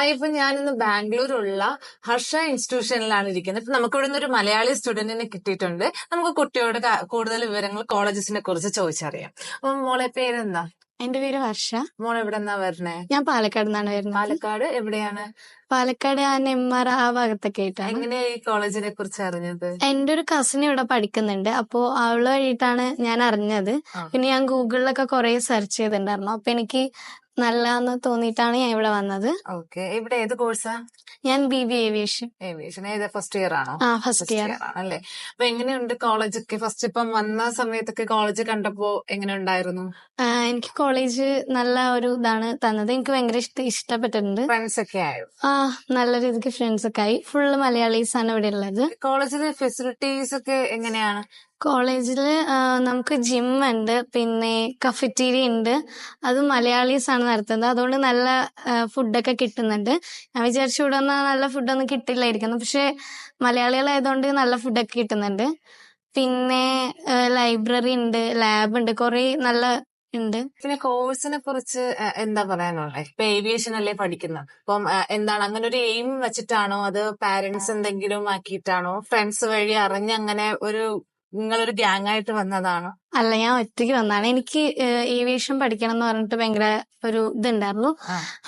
Hi ഇപ്പൊ ഞാനിന്ന് ബാംഗ്ലൂരുള്ള ഹർഷ ഇൻസ്റ്റിറ്റ്യൂഷനിലാണ് ഇരിക്കുന്നത്. ഇപ്പൊ നമുക്ക് ഇവിടുന്ന് ഒരു മലയാളി സ്റ്റുഡന്റിനെ കിട്ടിയിട്ടുണ്ട്. നമുക്ക് കുട്ടിയോട് കൂടുതൽ വിവരങ്ങൾ കോളേജസിനെ കുറിച്ച് ചോദിച്ചറിയാം. അപ്പൊ മോളെ പേരെന്താ? എന്റെ പേര് വർഷ എവിടെ നിന്നാ വരണേ? ഞാൻ പാലക്കാട് നിന്നാണ് വരുന്നത്. പാലക്കാട് എവിടെയാണ്? പാലക്കാട് ആ ആർ ആ ഭാഗത്തൊക്കെ ആയിട്ടാണ്. എങ്ങനെയാ ഈ കോളേജിനെ കുറിച്ച് അറിഞ്ഞത്? എന്റെ ഒരു കസിൻ ഇവിടെ പഠിക്കുന്നുണ്ട്. അപ്പോ അവൾ വഴിയിട്ടാണ് ഞാൻ അറിഞ്ഞത്. പിന്നെ ഞാൻ ഗൂഗിളിലൊക്കെ കുറെ സെർച്ച് ചെയ്തിട്ടുണ്ടായിരുന്നു. അപ്പൊ എനിക്ക് നല്ലതെന്ന് തോന്നിയിട്ടാണ് ഞാൻ ഇവിടെ വന്നത്. ഓക്കെ. ഇവിടെ ഏത് കോഴ്സാ? ഞാൻ ബി ബി ഏവിയേഷൻ. ഏവിയേഷൻ. ഏത്? ഫസ്റ്റ് ഇയർ ആണോ? ആ ഫസ്റ്റ് ഇയർ. ആണല്ലേ അപ്പൊ എങ്ങനെയുണ്ട് കോളേജൊക്കെ? ഫസ്റ്റ് ഇപ്പം വന്ന സമയത്തൊക്കെ കോളേജ് കണ്ടപ്പോ എങ്ങനെ ഉണ്ടായിരുന്നു? എനിക്ക് കോളേജ് നല്ല ഒരു ഇതാണ് തന്നത്. എനിക്ക് ഭയങ്കര ഇഷ്ട ഇഷ്ടപ്പെട്ടിട്ടുണ്ട്. ഫ്രണ്ട്സ് ഒക്കെ ആയോ? ആ നല്ല രീതിക്ക് ഫ്രണ്ട്സ് ഒക്കെ ആയി. ഫുള്ള് മലയാളീസ് ആണ് ഇവിടെ ഉള്ളത്. കോളേജിലെ ഫെസിലിറ്റീസ് ഒക്കെ എങ്ങനെയാണ്? കോളേജിൽ നമുക്ക് ജിം ഉണ്ട് പിന്നെ കഫറ്റീരിയ ഉണ്ട്. അത് മലയാളീസ് ആണ് നടത്തുന്നത്. അതുകൊണ്ട് നല്ല ഫുഡൊക്കെ കിട്ടുന്നുണ്ട്. ഞാൻ വിചാരിച്ചു ഇവിടെ ഒന്നും നല്ല ഫുഡൊന്നും കിട്ടില്ലായിരിക്കുന്നു. പക്ഷെ മലയാളികളായതുകൊണ്ട് നല്ല ഫുഡൊക്കെ കിട്ടുന്നുണ്ട്. പിന്നെ ലൈബ്രറി ഉണ്ട് ലാബ് ഉണ്ട് കുറെ നല്ല ഉണ്ട്. പിന്നെ കോഴ്സിനെ കുറിച്ച് എന്താ പറയാനുള്ളത് ഇപ്പൊ ഏവിയേഷൻ അല്ലേ പഠിക്കുന്നത് അപ്പം എന്താണ് അങ്ങനെ ഒരു എയിം വെച്ചിട്ടാണോ? അത് പാരന്റ്സ് എന്തെങ്കിലും ആക്കിയിട്ടാണോ? ഫ്രണ്ട്സ് വഴി അറിഞ്ഞ് അങ്ങനെ ഒരു നിങ്ങളൊരു ഗ്യാങ് ആയിട്ട് വന്നതാണോ? അല്ല ഞാൻ ഒറ്റയ്ക്ക് വന്നതാണ്. എനിക്ക് ഏവിയേഷൻ പഠിക്കണം എന്ന് പറഞ്ഞിട്ട് ഭയങ്കര ഒരു ഇതുണ്ടായിരുന്നു.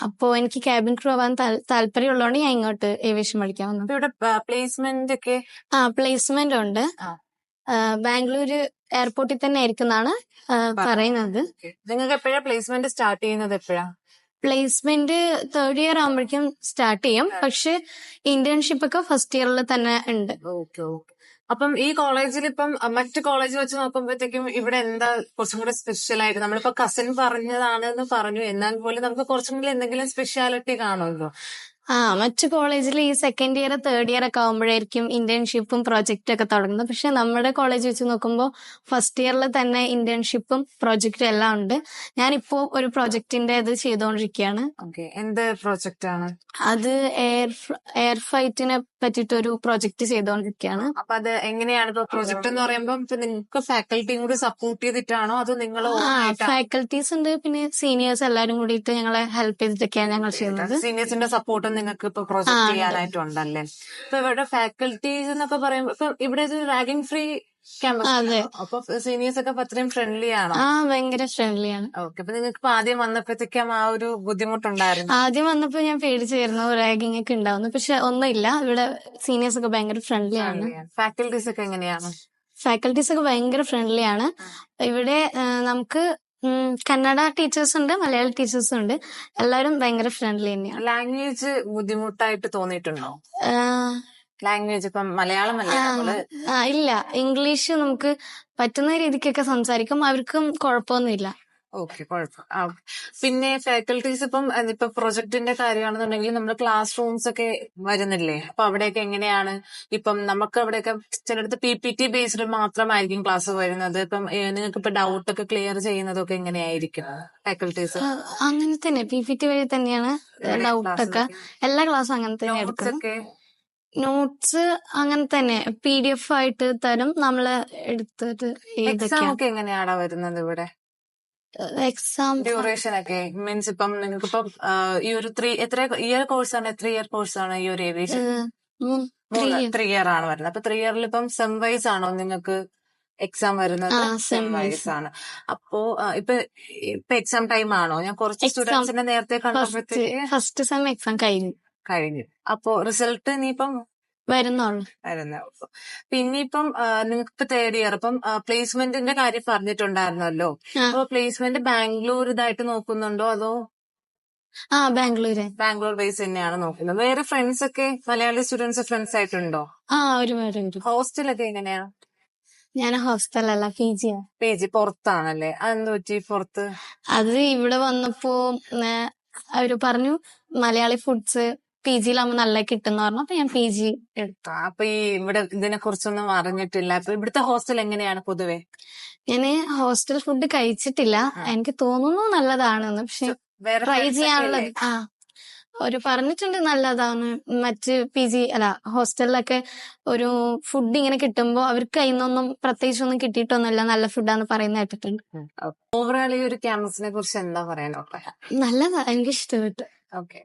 അപ്പോ എനിക്ക് ക്യാബിൻ ക്രൂ ആവാൻ താല്പര്യം താല്പര്യമുള്ളതുകൊണ്ട് ഞാൻ ഇങ്ങോട്ട് ഏവിയേഷൻ പഠിക്കാൻ വന്നു. ഇവിടെ പ്ലേസ്മെന്റ് ഒക്കെ? ആ പ്ലേസ്മെന്റ് ഉണ്ട്. ബാംഗ്ലൂര് എയർപോർട്ടിൽ തന്നെ ആയിരിക്കും എന്നാണ് പറയുന്നത്. നിങ്ങൾക്ക് എപ്പോഴാ പ്ലേസ്മെന്റ് സ്റ്റാർട്ട് ചെയ്യുന്നത് എപ്പോഴാ? പ്ലേസ്മെന്റ് തേർഡ് ഇയർ ആകുമ്പോഴേക്കും സ്റ്റാർട്ട് ചെയ്യും. പക്ഷെ ഇന്റേൺഷിപ്പ് ഒക്കെ ഫസ്റ്റ് ഇയറിൽ തന്നെ ഉണ്ട്. Okay okay. അപ്പം ഈ കോളേജിൽ ഇപ്പം മറ്റ് കോളേജ് വെച്ച് നോക്കുമ്പോഴത്തേക്കും ഇവിടെ എന്താ കുറച്ചും കൂടെ സ്പെഷ്യൽ ആയിട്ട്? നമ്മളിപ്പോ കസിൻ പറഞ്ഞതാണ് എന്ന് പറഞ്ഞു. എന്നാൽ പോലും നമുക്ക് കുറച്ചും കൂടി എന്തെങ്കിലും സ്പെഷ്യാലിറ്റി കാണുമല്ലോ. ആ മറ്റു കോളേജിൽ ഈ സെക്കൻഡ് ഇയർ തേർഡ് ഇയർ ഒക്കെ ആകുമ്പോഴായിരിക്കും ഇന്റേൺഷിപ്പും പ്രോജക്റ്റും ഒക്കെ തുടങ്ങുന്നത്. പക്ഷെ നമ്മുടെ കോളേജ് വെച്ച് നോക്കുമ്പോൾ ഫസ്റ്റ് ഇയറിൽ തന്നെ ഇന്റേൺഷിപ്പും പ്രോജക്റ്റും എല്ലാം ഉണ്ട്. ഞാനിപ്പോ ഒരു പ്രോജക്റ്റിന്റെ ഇത് ചെയ്തുകൊണ്ടിരിക്കുകയാണ് എന്ത് പ്രോജക്റ്റ് ആണ്? അത് എയർ എയർ ഫൈറ്റിനെ പറ്റിയിട്ട് ഒരു പ്രോജക്റ്റ് ചെയ്തുകൊണ്ടിരിക്കുകയാണ് അപ്പൊ അത് എങ്ങനെയാണ് ഇപ്പൊ പ്രോജക്റ്റ് എന്ന് പറയുമ്പോൾ ഇപ്പൊ നിങ്ങൾക്ക് ഫാക്കൽറ്റിയും കൂടി സപ്പോർട്ട് ചെയ്തിട്ടാണോ അതോ നിങ്ങൾ ഫാക്കൽറ്റീസ് ഉണ്ട്. പിന്നെ സീനിയേഴ്സ് എല്ലാരും കൂടിയിട്ട് ഞങ്ങളെ ഹെൽപ്പ് ചെയ്തിട്ടൊക്കെയാണ് ഞങ്ങൾ ചെയ്യുന്നത്. സീനിയേഴ്സിന്റെ സപ്പോർട്ടും നിങ്ങൾക്ക് ഇപ്പൊ പ്രൊജക്ട്. ചെയ്യാനായിട്ടുണ്ടല്ലേ? ഇപ്പൊ ഇവിടെ ഫാക്കൽറ്റീസ് എന്നൊക്കെ പറയുമ്പോ ഇപ്പൊ ഇവിടെ റാഗിംഗ് ഫ്രീ ക്യാമ്പസ്. അപ്പൊ സീനിയേഴ്സ് ഒക്കെ ഇപ്പൊ അത്രയും ഫ്രണ്ട്ലി ആണോ? ആ ഭയങ്കര ഫ്രണ്ട്ലിയാണ് ഓക്കെ അപ്പൊ നിങ്ങൾക്ക് ഇപ്പൊ ആദ്യം വന്നപ്പോഴത്തേക്കും ആ ഒരു ബുദ്ധിമുട്ടുണ്ടായിരുന്നു? ആദ്യം വന്നപ്പോ ഞാൻ പേടിച്ചായിരുന്നു റാഗിംഗ് ഒക്കെ ഉണ്ടാവുന്നു. പക്ഷെ ഒന്നുമില്ല ഇവിടെ സീനിയേഴ്സ് ഒക്കെ ഭയങ്കര ഫ്രണ്ട്ലി ആണ്. ഫാക്കൽറ്റീസ് ഒക്കെ എങ്ങനെയാണ്? ഫാക്കൽറ്റീസ് ഒക്കെ ഭയങ്കര ഫ്രണ്ട്ലി ആണ്. ഇവിടെ നമുക്ക് ഉം, കന്നഡ ടീച്ചേഴ്സ് ഉണ്ട് മലയാളി ടീച്ചേഴ്സും ഉണ്ട് എല്ലാവരും ഭയങ്കര ഫ്രണ്ട്ലി തന്നെയാണ് ലാംഗ്വേജ് ബുദ്ധിമുട്ടായിട്ട് തോന്നിയിട്ടുണ്ടോ? ലാംഗ്വേജ് ഇപ്പം മലയാളം അല്ലേ? നമ്മൾ ആ, ഇല്ല. ഇംഗ്ലീഷ് നമുക്ക് പറ്റുന്ന രീതിക്കൊക്കെ സംസാരിക്കും. അവർക്കും കുഴപ്പമൊന്നുമില്ല. ഓക്കെ കുഴപ്പം. ആ, പിന്നെ ഫാക്കൽറ്റീസ് ഇപ്പം ഇപ്പൊ പ്രൊജക്ടിന്റെ കാര്യമാണെന്നുണ്ടെങ്കിൽ നമ്മുടെ ക്ലാസ് റൂംസ് ഒക്കെ വരുന്നില്ലേ? അപ്പൊ അവിടെയൊക്കെ എങ്ങനെയാണ്? ഇപ്പം നമുക്ക് അവിടെയൊക്കെ ചിലടത്ത് പി പി ടി ബേസ്ഡ് മാത്രമായിരിക്കും ക്ലാസ് വരുന്നത്. ഇപ്പം നിങ്ങൾക്ക് ഇപ്പൊ ഡൗട്ട് ഒക്കെ ക്ലിയർ ചെയ്യുന്നതൊക്കെ എങ്ങനെയായിരിക്കും ഫാക്കൽറ്റീസ്? അങ്ങനെ തന്നെ. പി പി ടി വഴി തന്നെയാണ് ഡൗട്ട് ഒക്കെ. എല്ലാ ക്ലാസ്സും അങ്ങനെ തന്നെ നോട്ട്സ് എടുക്കുന്നത് നോട്ട്സ് അങ്ങനെ തന്നെ. പി ഡി എഫ് ആയിട്ട് തരും. നമ്മൾ എടുത്തിട്ട് എക്സാം ഒക്കെ എങ്ങനെയാണോ വരുന്നത് ഇവിടെ? എക്സാം ഡ്യൂറേഷൻ ഒക്കെ. മീൻസ് ഇപ്പം നിങ്ങൾക്ക് ഇപ്പം ഈ ഒരു ത്രീ എത്ര ഇയർ കോഴ്സാണ് എത്ര ഇയർ കോഴ്സാണ് ഈ ഒരു ഏവിയേഷൻ ത്രീ ഇയർ ആണ് വരുന്നത്. അപ്പൊ ത്രീ ഇയറിൽ ഇപ്പം സെം വൈസ് ആണോ നിങ്ങൾക്ക് എക്സാം വരുന്നത്? സെം. വൈസ് ആണ്. അപ്പോ ഇപ്പൊ ഇപ്പൊ എക്സാം ടൈം ആണോ? ഞാൻ കുറച്ച് Exam. സ്റ്റുഡൻസിനെ നേരത്തെ കണ്ടപ്പോഴത്തേക്ക് ഫസ്റ്റ് സെം എക്സാം കഴിഞ്ഞു. കഴിഞ്ഞു. അപ്പോ റിസൾട്ട് ഇനിയിപ്പം വരുന്നുള്ളു വരുന്ന പിന്നെ ഇപ്പം നിങ്ങൾക്ക് ഇപ്പൊ തേർഡ് ഇയർ ഇപ്പം പ്ലേസ്മെന്റിന്റെ കാര്യം പറഞ്ഞിട്ടുണ്ടായിരുന്നല്ലോ. അപ്പൊ പ്ലേസ്മെന്റ് ബാംഗ്ലൂർ ഇതായിട്ട് നോക്കുന്നുണ്ടോ അതോ? ആ ബാംഗ്ലൂര്. ബാംഗ്ലൂർ ബേസ് തന്നെയാണ് നോക്കുന്നത്. വേറെ ഫ്രണ്ട്സ് ഒക്കെ മലയാളി സ്റ്റുഡൻസ് ഫ്രണ്ട്സ് ആയിട്ടുണ്ടോ? ആ ഒരുപാട് ഹോസ്റ്റലൊക്കെ എങ്ങനെയാ? ഞാൻ ഹോസ്റ്റലല്ല പി ജി പി ജി പുറത്താണല്ലേ? അതെന്ത് പറ്റി പുറത്ത്? അത് ഇവിടെ വന്നപ്പോ അവർ പറഞ്ഞു മലയാളി ഫുഡ്സ് പി ജിയിലാവുമ്പോ നല്ല കിട്ടുന്ന പറഞ്ഞു അപ്പൊ ഞാൻ പി ജി എടുത്തു. അപ്പൊ ഈ ഇവിടെ ഇതിനെ കുറിച്ചൊന്നും അറിഞ്ഞിട്ടില്ല. അപ്പൊ ഇവിടുത്തെ ഹോസ്റ്റൽ എങ്ങനെയാണ് പൊതുവെ? ഞാൻ ഹോസ്റ്റൽ ഫുഡ് കഴിച്ചിട്ടില്ല. എനിക്ക് തോന്നുന്നു നല്ലതാണെന്ന്. പക്ഷെ ട്രൈ ചെയ്യാനുള്ളത് ആ ഒരു പറഞ്ഞിട്ടുണ്ട് നല്ലതാണ്. മറ്റ് പി ജി അല്ല ഹോസ്റ്റലിലൊക്കെ ഒരു ഫുഡ് ഇങ്ങനെ കിട്ടുമ്പോ അവർക്ക് അതിനൊന്നും പ്രത്യേകിച്ചൊന്നും കിട്ടിയിട്ടൊന്നുമില്ല. നല്ല ഫുഡാന്ന് പറയുന്ന കേട്ടിട്ടുണ്ട്. ഓവറോൾ ഈ ഒരു ക്യാമ്പസിനെ കുറിച്ച് എന്താ പറയാനോ നല്ലതാ. എനിക്ക് ഇഷ്ടപ്പെട്ടു ഓക്കെ